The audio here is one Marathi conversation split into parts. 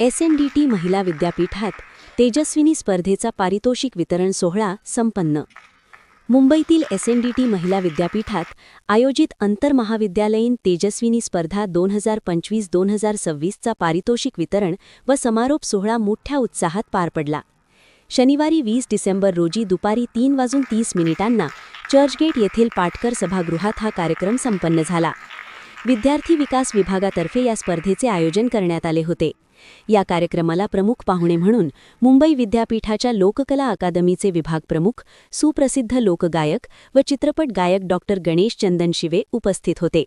एस एन डी टी महिला विद्यापीठात तेजस्विनी स्पर्धेचा पारितोषिक वितरण सोहळा संपन्न. मुंबईतील एस एन डी टी महिला विद्यापीठात आयोजित आंतरमहाविद्यालयीन तेजस्विनी स्पर्धा दोन हजार पंचवीस दोन हजार सव्वीसचा पारितोषिक वितरण व समारोप सोहळा मोठ्या उत्साहात पार पडला. शनिवारी वीस डिसेंबर रोजी दुपारी तीन वाजून तीस मिनिटांना चर्चगेट येथील पाटकर सभागृहात हा कार्यक्रम संपन्न झाला. विद्यार्थी विकास विभागातर्फे या स्पर्धेचे आयोजन करण्यात आले होते. या कार्यक्रमाला प्रमुख पाहुणे म्हणून मुंबई विद्यापीठाच्या लोककला अकादमीचे विभाग प्रमुख सुप्रसिद्ध लोकगायक व चित्रपट गायक डॉ. गणेश चंदन शिवे उपस्थित होते.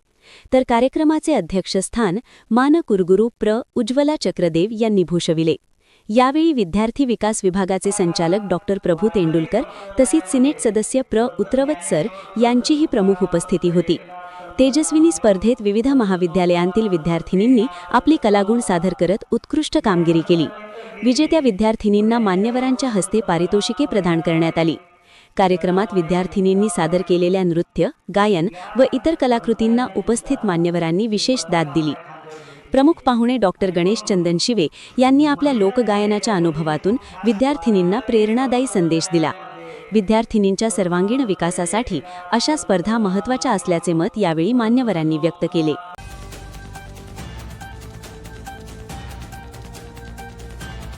तर कार्यक्रमाचे अध्यक्षस्थान मान कुरगुरू प्र. उज्ज्वला चक्रदेव यांनी भूषविले. यावेळी विद्यार्थी विकास विभागाचे संचालक डॉ. प्रभू तेंडुलकर तसेच सिनेट सदस्य प्र. उत्रवत सर यांचीही प्रमुख उपस्थिती होती. तेजस्विनी स्पर्धेत विविध महाविद्यालयांतील विद्यार्थिनींनी आपली कलागुण सादर करत उत्कृष्ट कामगिरी केली. विजेत्या विद्यार्थिनींना मान्यवरांच्या हस्ते पारितोषिके प्रदान करण्यात आली. कार्यक्रमात विद्यार्थिनींनी सादर केलेल्या नृत्य गायन व इतर कलाकृतींना उपस्थित मान्यवरांनी विशेष दाद दिली. प्रमुख पाहुणे डॉक्टर गणेश चंदन शिवे यांनी आपल्या लोकगायनाच्या अनुभवातून विद्यार्थिनींना प्रेरणादायी संदेश दिला. विद्यार्थिनींच्या सर्वांगीण विकासासाठी अशा स्पर्धा महत्त्वाच्या असल्याचे मत यावेळी मान्यवरांनी व्यक्त केले.